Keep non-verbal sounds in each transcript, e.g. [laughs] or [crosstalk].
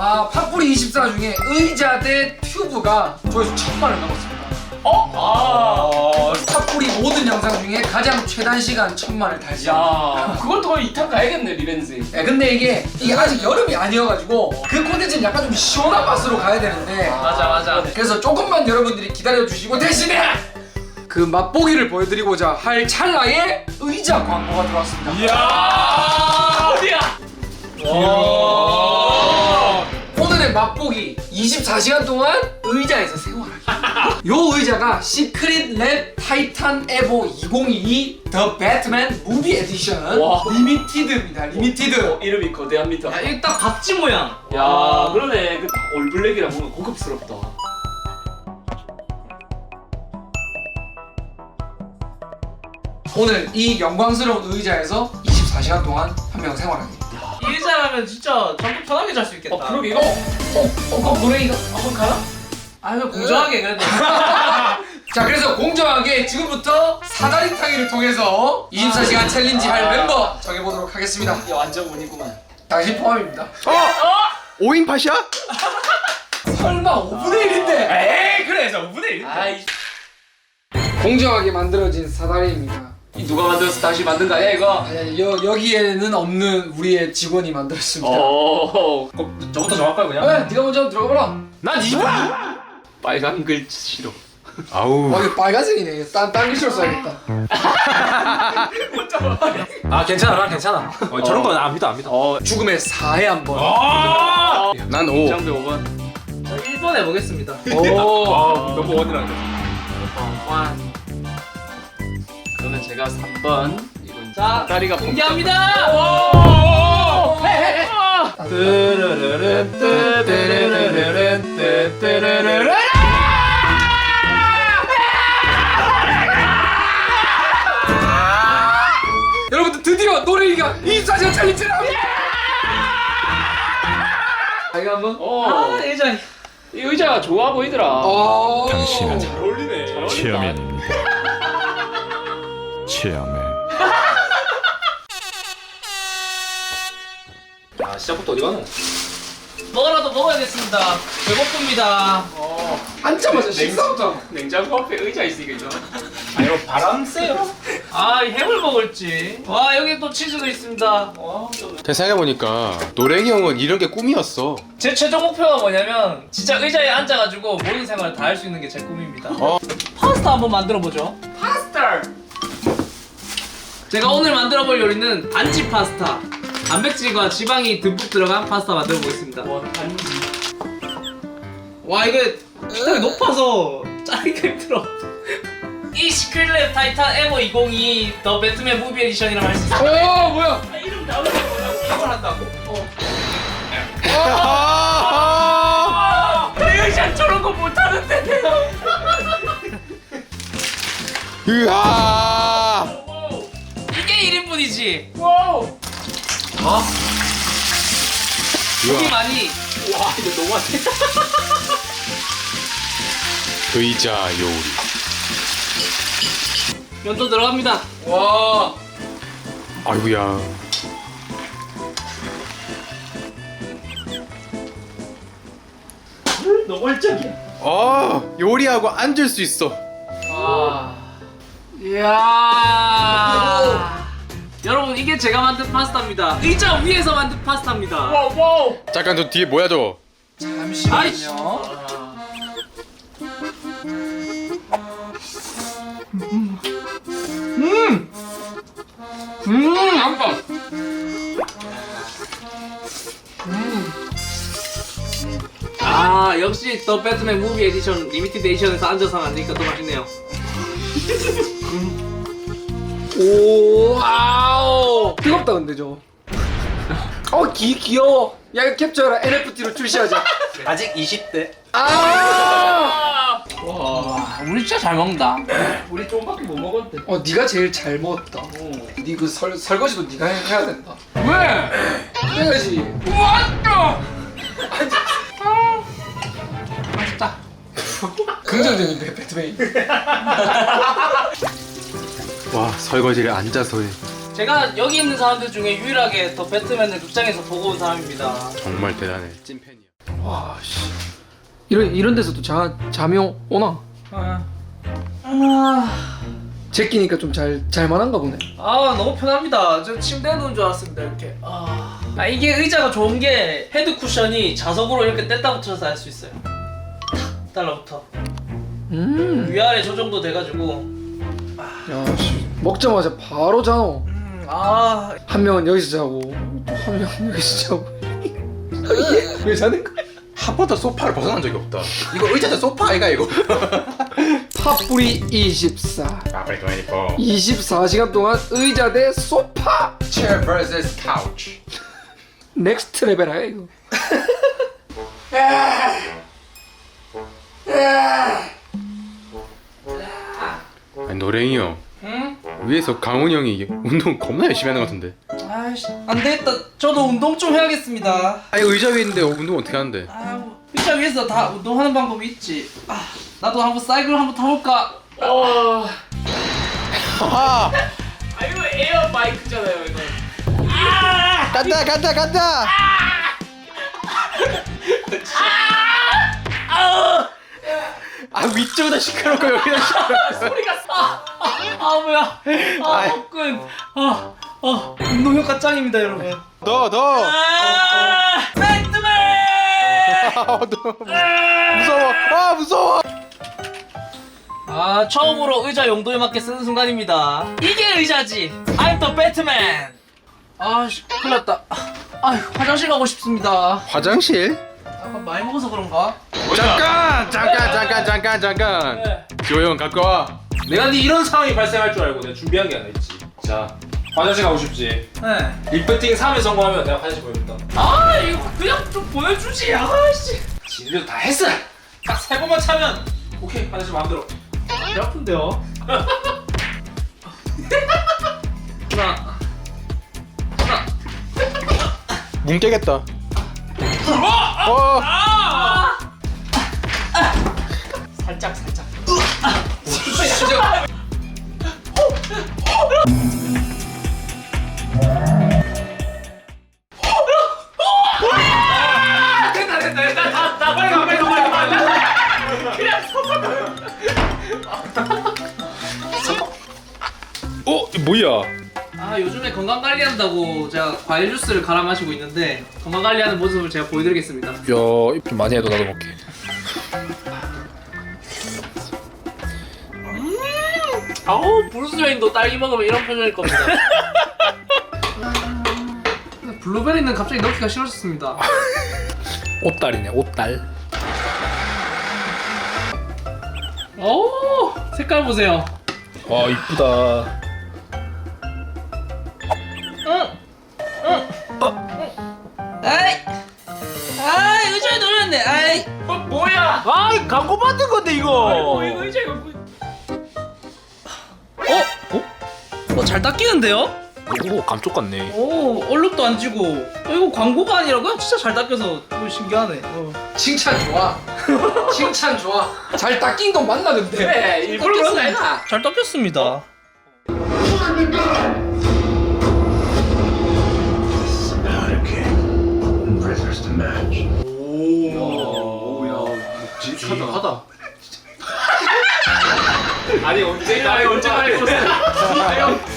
아 팝뿌리 24 중에 의자 대 튜브가 조회수 천만을 넘었습니다. 어? 아. 팝뿌리 모든 영상 중에 가장 최단 시간 천만을 달성. 야, 그걸 또 거의 2탄 가야겠네, 리벤지. 야, 근데 이게 이게 아직 여름이 아니어가지고 그 콘텐츠는 약간 좀 시원한 맛으로 가야 되는데 맞아, 맞아. 그래서 조금만 여러분들이 기다려 주시고 대신에 그 맛보기를 보여드리고자 할 찰나에 의자 광고가 들어왔습니다. 이야, 어디야? 오늘의 맛보기 24시간 동안 의자에서 생활하기. 요 의자가 시크릿 랩 타이탄 에보 2022 더 배트맨 무비 에디션 와. 리미티드입니다. 리미티드. 이름이 거대합니다. 야, 이거 딱 박쥐 모양. 야, 그러네. 그 올블랙이라 보면 고급스럽다. 오늘 이 영광스러운 의자에서 24시간 동안 한 명 생활합니다. 이 의자라면 진짜 잠깐 편하게 잘 수 있겠다. 어, 그러게 이거. 어, 어, 어, 노래이가 한번 가나? 아, 이거 공정하게 그래도. [laughs] 자 그래서 공정하게 지금부터 사다리 타기를 통해서 24시간 챌린지 할 멤버 정해보도록 하겠습니다. 야, 완전 운이구만. 당신 포함입니다. 어? 5인 팟이야? 설마 5분의 1인데 에이, 그래, 저 5분의 1. 아이, 공정하게 만들어진 사다리입니다. 이 누가 만들어서 다시 만든 거 아니야, 이거? 아니, 여, 여기에는 없는 우리의 직원이 만들었습니다. 어, 저부터 정할까요, 그냥? 야, 네가 먼저 들어가 봐라. 난 2분! 빨간 글씨로. 아우 와, 이거 빨간색이네. 딴, 딴 글씨로 써야겠다. [laughs] 아, 괜찮아, 난 괜찮아. 어, 저런 건안 믿어, 안 믿어. 어, 죽음의 사해 한 번. 아! 난 5. 장배 5번. 저 1번 해보겠습니다. 오. 아, 너무 원이라는 환. 그러면 제가 3번. 이건 자, 다리가 공개합니다! 뜨르르르, 뜨르르르, 뜨르르르. 여러분들 드디어 노래이가 24시간 챌린지를 합니다. 자, 이거 한번. 어, 아, 의자. 이 의자 좋아 보이더라. 어. 당신은 잘 어울리네. 체어맨입니다. 체 어맨. 아, 시작부터 어디 가노? 뭐라도 먹어야겠습니다. 배고픕니다. 앉자마자 식사부터 하고. 냉장고 앞에 의자 있으니까 이거. 아, 이거 바람 쐬요? 아, 이 해물 먹을지. 와, 여기 또 치즈도 있습니다. 와, 생각해보니까 노랭이 형은 이런 게 꿈이었어. 제 최종 목표가 뭐냐면 진짜 의자에 앉아가지고 모든 생활을 다 할 수 있는 게 제 꿈입니다. 어. 파스타 한번 만들어 보죠. 파스타. 제가 오늘 만들어 볼 요리는 안지 파스타. 단백질과 지방이 듬뿍 들어간 파스타 만들어 보겠습니다. 와, 이게 식당이 높아서 짜기가 힘들어. 이 시크릿 타이탄 에버 2022더 배트맨 무비 에디션이라고 할 수 있어. 어, 뭐야? 아, 이름 나오는 거 이걸 한다고? 어. 아! 내 의자 저런 거 못하는데. 으아! 1인분이지. 와우. 고기 많이. 와, 이거 너무 많네. [laughs] 의자 요리. 면도 들어갑니다. 와. 아이고야. 너무 활짝이야. 아 요리하고 앉을 수 있어. 아. 이야. 여러분 이게 제가 만든 파스타입니다. 의자 위에서 만든 파스타입니다. 와우, 와우. 잠깐 저 뒤에 뭐야 저? 잠시만요. 음, 한 번. 아 역시 더 배트맨 무비 에디션 리미티드 에디션에서 앉아서 만드니까 더 맛있네요. [laughs] 오, 와우. 뜨겁다 근데 저. 어, 귀 귀여워. 야, 이거 캡처해라. NFT로 출시하자. 아직 20대. 아! 와 우리 진짜 잘 먹는다. 우리 좀밖에 못 먹었대. 어, 네가 제일 잘 먹었다. 네 그 설거지도 네가 해- 해야 된다. 왜? 해야지. 왔다. 맛있다. [laughs] 긍정적인데 배트맨. [laughs] 와 설거지를 앉아서 해. 제가 여기 있는 사람들 중에 유일하게 더 배트맨을 극장에서 보고 온 사람입니다. 정말 대단해. 찐 팬이야. 와 씨. 이런 이런 데서도 자 잠이 오나? 아, 아, 제끼니까 좀 잘 잘만한가 보네. 아 너무 편합니다. 저 침대에 누운 줄 알았습니다 이렇게. 아, 아 이게 의자가 좋은 게 헤드 쿠션이 자석으로 이렇게 뗐다 붙여서 할 수 있어요. 탁 달라붙어. 음. 위아래 조정도 돼가지고. 야 씨. 먹자마자 바로 자노. 음, 아, 한 명은 여기서 자고 또 한 명은 여기서 자고. 이게 [laughs] 왜 자는 거야? 한 번도 소파를 벗어난 적이 없다. 이거 의자도 소파 아이가 이거. 팝뿌리 24. 아빠리 24. 24시간 동안 의자 대 소파. Chair versus couch. 넥스트 레벨 아야 이거. 아니 노랭이 형 응? 위에서 강훈이 형이 운동 겁나 열심히 하는 것 같은데. 아이씨, 안 되겠다. 저도 운동 좀 해야겠습니다. 아니 의자 위에 있는데 운동 어떻게 하는데? 아, 의자 위에서 다 운동하는 방법이 있지. 아, 나도 한번 사이클 한번 타볼까? 어. 아아 이거 에어 바이크잖아요 이거. 간다 간다 간다. 아 위쪽보다 시끄럽고 여기는 시끄럽고. [laughs] 소리가 아, 아, 뭐야? 아, 아이. 복근. 아, 아, 운동 효과 짱입니다, 여러분. 더 더. 아, 배트맨! 아, 너 무서워. 아 무서워. 아, 처음으로 의자 용도에 맞게 쓰는 순간입니다. 이게 의자지. I'm the Batman. 아, 씨, 큰일 났다. 아, 화장실 가고 싶습니다. 화장실? 아까 많이 먹어서 그런가? 잠깐 잠깐 잠깐 잠깐 잠깐. 네. 지호 형 갖고 와. 내가 네 이런 상황이 발생할 줄 알고 내가 준비한 게 하나 있지. 자 화장실 가고 싶지. 네. 리프팅 3회 성공하면 내가 화장실 보여준다. 아, 이거 그냥 좀 보여주지. 아씨. 지금도 다 했어. 딱 세 번만 차면 오케이 화장실 마음대로. 배 아픈데요? 하나. 하나. 뭉 깨겠다. 어. 아! 됐다 됐다 됐다 다, 다 빨리 가 빨리 가 빨리 가 빨리 가. 그냥 어 뭐야? 아 요즘에 건강 관리한다고 제가 과일 주스를 갈아 마시고 있는데 건강 관리하는 모습을 제가 보여드리겠습니다. 야좀 많이 해도 나도 먹게. 아우 브루스 웨인도 딸기 먹으면 이런 표정일 겁니다. [laughs] 블루베리는 갑자기 넣기가 싫어졌습니다. [laughs] 옷달이네 옷달. 오 색깔 보세요. 와 이쁘다. 응. 응. 응. 아이. 아이 의자에 놀렸네. 아이. 어 뭐야? 아이 광고 받은 건데 이거. 아이고 이거 이 잘 닦이는데요? 오 감쪽 같네. 오 얼룩도 안 지고. 어, 이거 광고가 아니라 그냥 진짜 잘 닦여서 오, 신기하네. 어. 칭찬 좋아. [laughs] 칭찬 좋아. 잘 닦인 건 맞나 근데. 그래 일부러 그런 거 아니야. 잘 닦였습니다.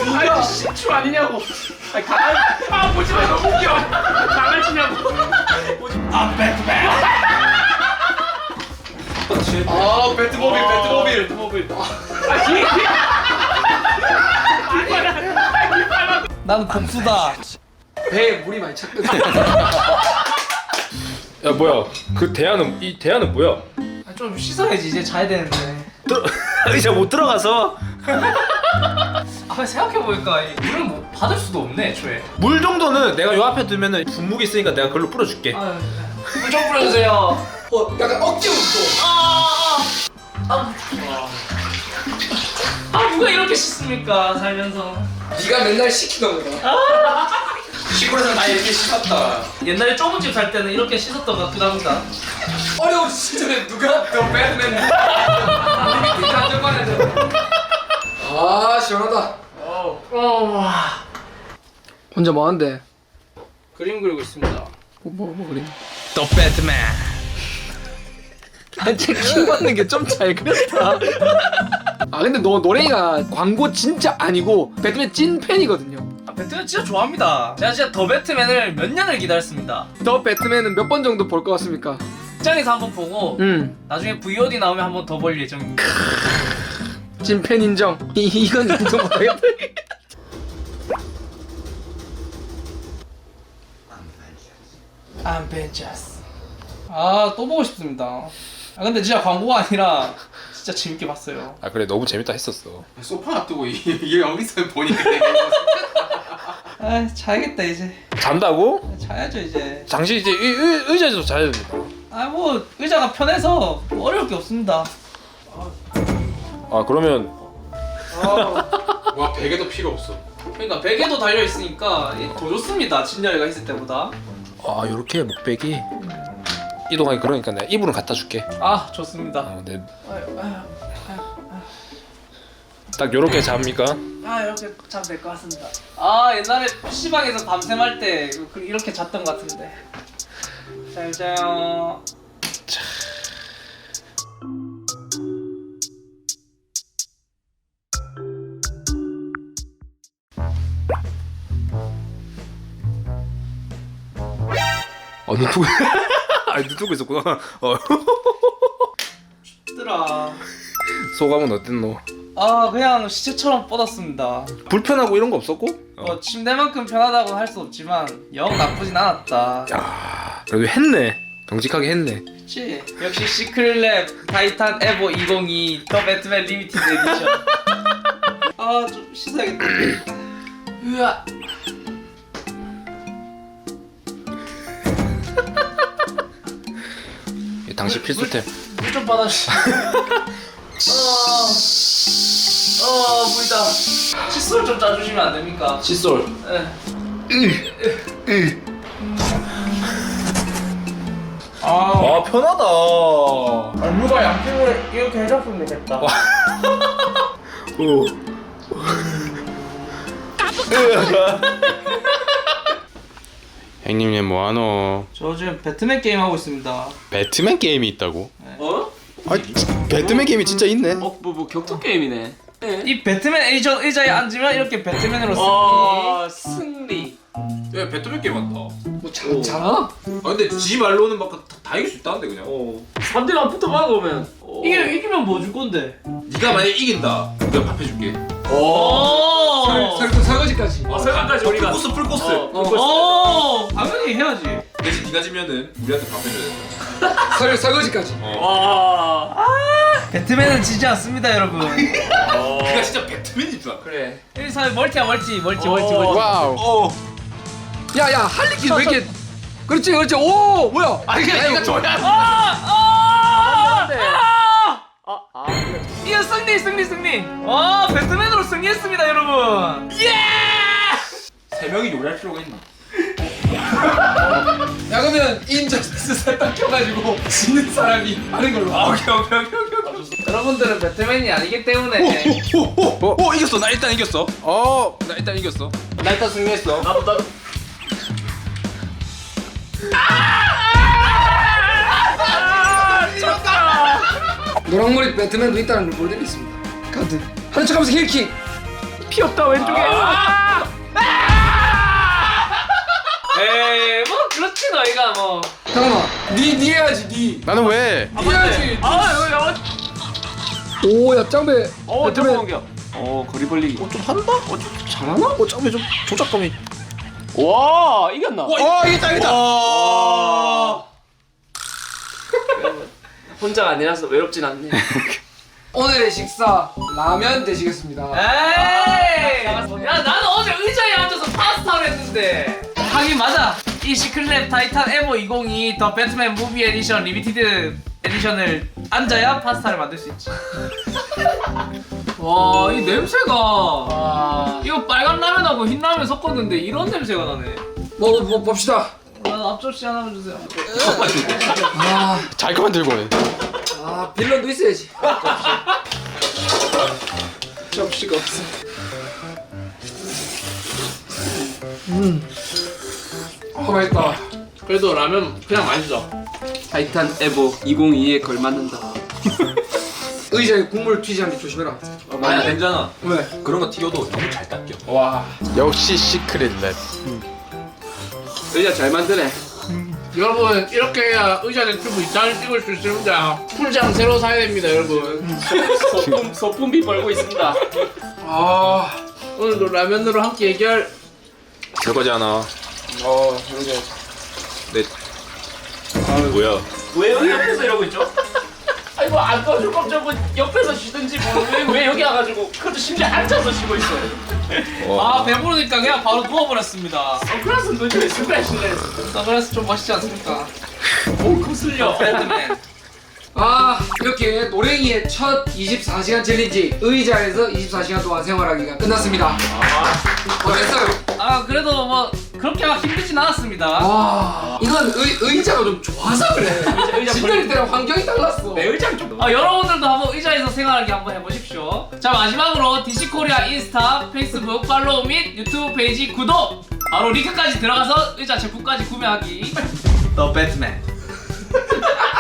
아니 신추 아니냐고. 아니 가만 아 보지 마 너무 웃겨. 나가지냐고. 아 배트맨. 아 배트모빌 배트모빌. 배트모빌. 아 뒤에 뒤에. 난 복수다. 배에 물이 많이 찼거든. 야 뭐야 그 대안은 이 대안은 뭐야? 아, 좀 씻어야지 이제 자야 되는데. 의자 [laughs] 못 들어가서 아 생각해보니까 이 물을 뭐 받을 수도 없네 애초에. 물 정도는 내가 요 앞에 두면은 분무기 있으니까 내가 그걸로 뿌려줄게. 아, 물좀 뿌려주세요. 어 약간 억지 운동. 아 누가 이렇게 씻습니까 살면서. 네가 맨날 시키던 거다. 시골에서 나 이렇게 씻었다. 옛날에 좁은 집 살 때는 이렇게 씻었던 것 같기도 합니다. 어려운 시절에 누가 더 배트맨 안전반에서. [laughs] 아 시원하다. 어. 혼자 뭐 하는데? 그림 그리고 있습니다. 뭐, 뭐, 뭐 그림? 더 배트맨. 대체 키 받는 게 좀 잘 그렸다. 아 근데 너 노래가 광고 진짜 아니고 배트맨 찐 팬이거든요. 아, 배트맨 진짜 좋아합니다. 제가 진짜 더 배트맨을 몇 년을 기다렸습니다. 더 배트맨은 몇 번 정도 볼 것 같습니까? 극장에서 한번 보고 음, 나중에 VOD 나오면 한번 더 볼 예정입니다. 찐 팬 인정. 이, 이건 인정 못하겠다. I'm vengeance. 아, 또 보고 싶습니다. 아, 근데 진짜 광고가 아니라 진짜 재밌게 봤어요. 아 그래 너무 재밌다 했었어. 소파 놔두고 이- 이게 여기서 보니까 되게 아, 자야겠다 이제. 잔다고? 자야죠 이제. 당신 이제 의, 의, 의자에서 자야 됩니다. 아, 뭐 의자가 편해서 뭐 어려울 게 없습니다. 아 그러면 와 베개도 필요 없어. 그러니까 베개도 달려 있으니까 더 좋습니다. 진열이가 있을 때보다. 아 요렇게 목베기 이동하기 그러니까 내가 이불은 갖다 줄게. 아, 좋습니다. 어, 네. 아유, 아유. 딱 요렇게 잡니까? 아 이렇게 자면 될 것 같습니다. 아 옛날에 PC방에서 밤샘 할때 이렇게 잤던 것 같은데. 잘 자요. 어 눈뜨고 아 눈뜨고 있었구나. 어 얘들아. 소감은 어땠노? 아 그냥 시체처럼 뻗었습니다. 불편하고 이런 거 없었고? 어. 뭐 침대만큼 편하다고는 할수 없지만 영 나쁘진 않았다. 야 그래도 했네. 정직하게 했네. 그치? 역시 시크릿랩 타이탄 에보 2022더 배트맨 리미티드 에디션. [laughs] 아 좀 씻어야겠다. 으아. 당시 필수템. 물좀 받아주시. [laughs] 어, 어, 물다. 칫솔 좀 짜주시면 안 됩니까? 칫솔. 예. 아, 아 편하다. 누가 양심을 이렇게 해줬으면 좋겠다. [laughs] 오. 형님 얘 뭐하노? 저 지금 배트맨 게임 하고 있습니다. 배트맨 게임이 있다고? 어? 아 배트맨 게임이 진짜 있네. 어, 뭐, 뭐 격투 게임이네. 이 배트맨 에디션 의자에 앉으면 이렇게 배트맨으로. 어, 승리. 야 배트맨 게임 한다. 뭐 잘, 잘하나? 아 근데 지 말로는 막 다, 다 이길 수 있다는데 그냥. 어. 3대만 붙어봐, 그러면. 어. 이게 이기면 뭐 줄 건데? 네가 만약 이긴다. 내가 밥 해줄게. 오. 설거 설거지까지. 어, 설명까지 우리가. 풀코스 풀코스. 어, 오. 당연히 해야지. 대신 네가 지면은 우리한테 밥 해줘야 돼. 설 설거지까지. 와. 배트맨은 지지 않습니다, 여러분. 네가 진짜 배트맨이다. 그래. 이 사람 멀티야 멀티, 멀티, 멀티, 어. 멀티. 와우. 어. 야야 할리퀸 왜 이렇게? 그렇지 그렇지. 오 뭐야? 아니 그냥 네가 줘야 돼. 아! 아! 아, 아. 이거 승리, 승리, 승리. 와, 배트맨으로 승리했습니다, 여러분. 예! 세 명이 요리할 필요가 있나? 야 그러면 인저스티스 살짝 켜가지고 지는 사람이 하는 걸로. 아, 오케이 오케이 오케이 오케이. 여러분들은 배트맨이 아니기 때문에 오오오 오, 이겼어 나 일단 이겼어. 어. 나 일단 이겼어. 나 일단 승리했어. 나도, 나도. 노랑머리 배트맨도 있다는 걸 보여드리겠습니다. 카드. 하는 척하면서 힐킥. 피 없다, 왼쪽에. 아! 에이, 뭐 그렇지 너희가 뭐. 잠깐만. 니 니 해야지 니. 나는 왜? 니 해야지. 아, 여기, 어, 오 야 짱배. 어, 배트맨. 잠깐만요. 어, 거리 벌리기. 좀 한다? 어, 좀 잘하나? 어, 짬에 좀 조작감이. 와, 이겼나? 어, 이겼다, 이겼다. [laughs] 혼자가 아니라서 외롭진 않네. [laughs] 오늘의 식사 라면 되시겠습니다. 에이! 야, 나는 어제 의자에 앉아서 파스타를 했는데. 하긴 맞아. 이 시크릿 타이탄 에모 2022더 배트맨 무비 에디션 리미티드 에디션을 앉아야 파스타를 만들 수 있지. [laughs] 와, 이 냄새가. 와. 이거 빨간 라면하고 흰 라면 섞었는데 이런 냄새가 나네. 뭐, 뭐 봅시다. 난 앞접시 하나만 주세요. 아, 잘 그만 들고 해. 아 빌런도 있어야지. 접시가 없어. 음. 아 맛있다. 그래도 라면 그냥 맛있어. 타이탄 에보 202에 걸맞는다. [laughs] 의자에 국물 튀지 않게 조심해라. 아니야 괜찮아 왜? 그런 거 튀겨도 너무 잘 닦여 와. 역시 시크릿 랩. 의자 잘 만드네. 여러분 이렇게 해야 의자 유튜브 이장을 찍을 수 있습니다. 풀장 새로 사야 됩니다, 여러분. 소품 소품비 벌고 있습니다. 아, 오늘도 라면으로 한끼 해결. 저거잖아. 어, 이게 내. 뭐야? 왜 여기 옆에서 이러고 있죠? 아이고 안 떠줄 거면 저거 옆에서 쉬든지 뭐왜 왜 여기 와가지고 그것도 심지어 앉아서 쉬고 있어요. 아 배부르니까 그냥 바로 누워버렸습니다. 선글라스는 도대체 왜 쓰고 하시네? 선글라스 좀 멋있지 않습니까? 오 거슬려. 아 이렇게 노랭이의 첫 24시간 챌린지 의자에서 24시간 동안 생활하기가 끝났습니다. 어땠어요? 아 그래도 뭐 그렇게 막 힘들진 않았습니다. 와 이건 의, 의자가 좀 좋아서 그래. 의자 집들일 때랑 환경이 달랐어. 의장 좀. 아 여러분들도 한번 의자에서 생활하기 한번 해보십시오. 자 마지막으로 디시코리아 인스타, 페이스북 팔로우 및 유튜브 페이지 구독. 바로 링크까지 들어가서 의자 제품까지 구매하기. 더 배트맨. [laughs]